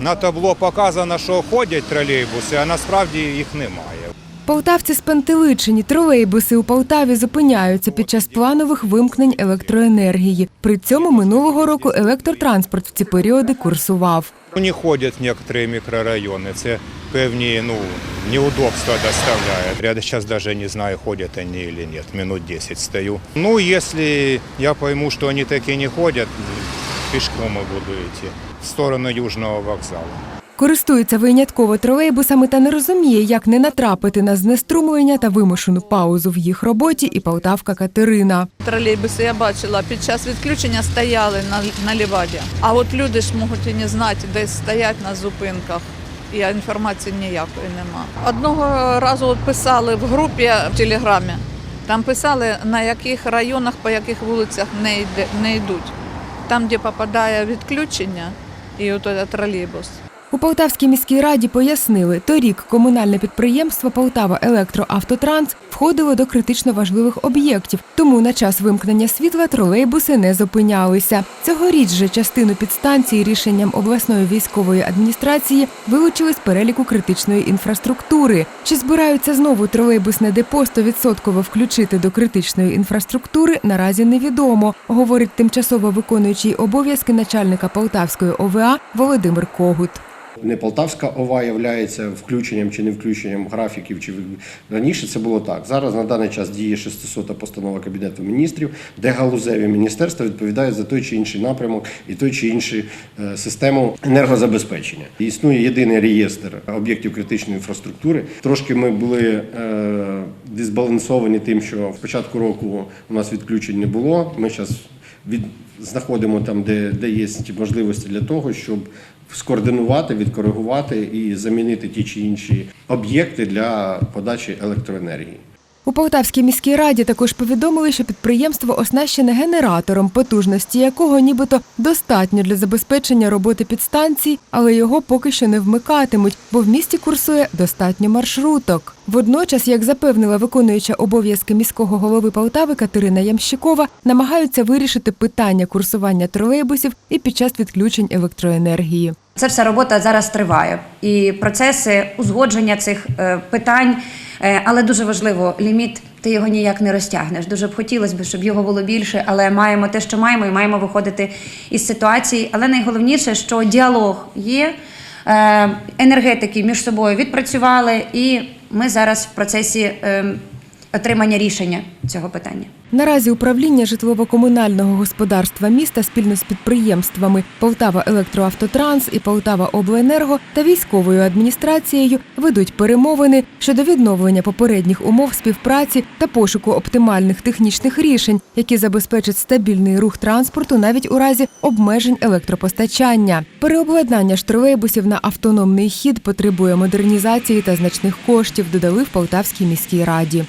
На табло показано, що ходять тролейбуси, а насправді їх немає. Полтавці спантеличені. Тролейбуси у Полтаві зупиняються під час планових вимкнень електроенергії. При цьому минулого року електротранспорт в ці періоди курсував. Не ходять некоторі мікрорайони. Це певні ну, неудобства доставляє. Я зараз навіть не знаю, ходять вони чи ні. Минут 10 стою. Ну, якщо я пойму, що вони таки не ходять, пішком буду йти в сторону Южного вокзалу. Користується винятково тролейбусами та не розуміє, як не натрапити на знеструмлення та вимушену паузу в їх роботі і полтавка Катерина. Тролейбуси я бачила, під час відключення стояли на, на ліваді. А от люди ж можуть і не знати, десь стоять на зупинках. І інформації ніякої нема. Одного разу от писали в групі в Телеграмі. Там писали, на яких районах, по яких вулицях не, йде, не йдуть. Там, де попадає відключення, і от тролейбус. У Полтавській міській раді пояснили, торік комунальне підприємство Полтава Електроавтотранс входило до критично важливих об'єктів, тому на час вимкнення світла тролейбуси не зупинялися. Цьогоріч же частину підстанції рішенням обласної військової адміністрації вилучили з переліку критичної інфраструктури. Чи збираються знову тролейбусне депо 100% включити до критичної інфраструктури, наразі невідомо, говорить тимчасово виконуючий обов'язки начальника Полтавської ОВА Володимир Когут. Не Полтавська ОВА є включенням чи не включенням графіків. Чи раніше це було так. Зараз на даний час діє 600 постанова Кабінету міністрів, де галузеві міністерства відповідають за той чи інший напрямок і той чи інший е, систему енергозабезпечення. Існує єдиний реєстр об'єктів критичної інфраструктури. Трошки ми були е, дисбалансовані тим, що в початку року у нас відключень не було. Ми зараз від знаходимо там, де, де є ті можливості для того, щоб скоординувати, відкоригувати і замінити ті чи інші об'єкти для подачі електроенергії. У Полтавській міській раді також повідомили, що підприємство оснащене генератором, потужності якого нібито достатньо для забезпечення роботи підстанцій, але його поки що не вмикатимуть, бо в місті курсує достатньо маршруток. Водночас, як запевнила виконуюча обов'язки міського голови Полтави Катерина Ямщикова, намагаються вирішити питання курсування тролейбусів і під час відключень електроенергії. Це вся робота зараз триває, і процеси узгодження цих е, питань. Е, але дуже важливо, ліміт ти його ніяк не розтягнеш. Дуже б хотілося б, щоб його було більше, але маємо те, що маємо, і маємо виходити із ситуації. Але найголовніше, що діалог є, е, енергетики між собою відпрацювали, і ми зараз в процесі е, отримання рішення цього питання. Наразі управління житлово-комунального господарства міста спільно з підприємствами Полтава Електроавтотранс і Полтава Обленерго та військовою адміністрацією ведуть перемовини щодо відновлення попередніх умов співпраці та пошуку оптимальних технічних рішень, які забезпечать стабільний рух транспорту навіть у разі обмежень електропостачання. Переобладнання ж тролейбусів на автономний хід потребує модернізації та значних коштів, додали в Полтавській міській раді.